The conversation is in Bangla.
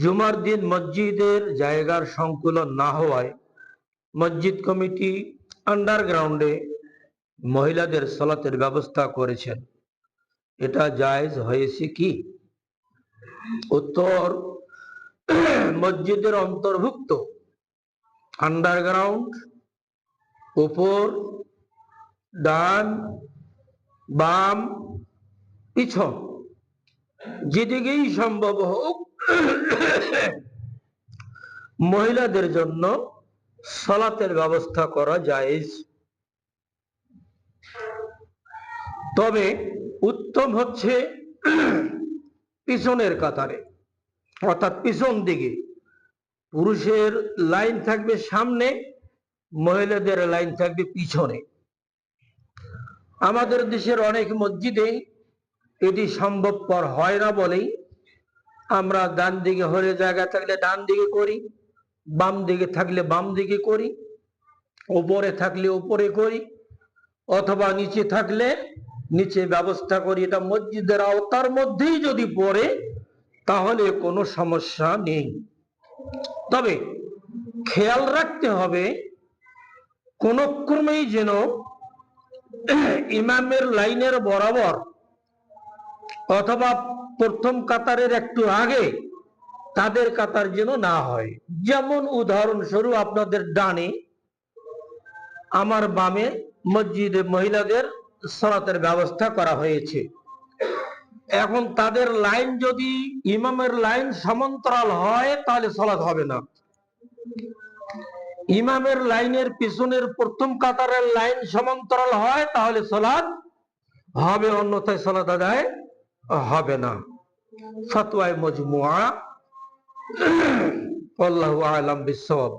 জুমার দিন মসজিদের জায়গার সংকুলন না হওয়ায় মসজিদ কমিটি আন্ডারগ্রাউন্ডে মহিলাদের সলাতের ব্যবস্থা করেছেন। এটা জায়জ হয়েছে কি? উত্তর, মসজিদের অন্তর্ভুক্ত আন্ডারগ্রাউন্ড, উপর, ডান, বাম, পিছন, যেদিকেই সম্ভব হোক মহিলাদের জন্য সলাতের ব্যবস্থা করা জায়েজ। তবে উত্তম হচ্ছে পিছনের কাতারে, অর্থাৎ পিছন দিকে। পুরুষের লাইন থাকবে সামনে, মহিলাদের লাইন থাকবে পিছনে। আমাদের দেশের অনেক মসজিদে এটি সম্ভবপর হয় না বলেই আমরা ডান দিকে হলে জায়গা থাকলে ডান দিকে করি, বাম দিকে থাকলে বাম দিকে করি উপরে থাকলে উপরে করি, অথবা নিচে থাকলে নিচে ব্যবস্থা করি। এটা মসজিদের আওতার মধ্যেই যদি পড়ে, তাহলে কোনো সমস্যা নেই। তবে খেয়াল রাখতে হবে, কোন ক্রমেই যেন ইমামের লাইনের বরাবর অথবা প্রথম কাতারের একটু আগে তাদের কাতার যেন না হয়। যেমন উদাহরণস্বরূপ আপনাদের ডানে আমার বামে মসজিদে মহিলাদের সরাতের ব্যবস্থা করা হয়েছে। এখন তাদের লাইন যদি ইমামের লাইন সমান্তরাল হয়, তাহলে সলাৎ হবে না। ইমামের লাইনের পিছনের প্রথম কাতারের লাইন সমান্তরাল হয়, তাহলে সলাদ হবে, অন্যথায় সলাদ আদায় হবে না। ফতোয়ায় মজমুয়া আল্লাহু আলাম বিসওয়াব।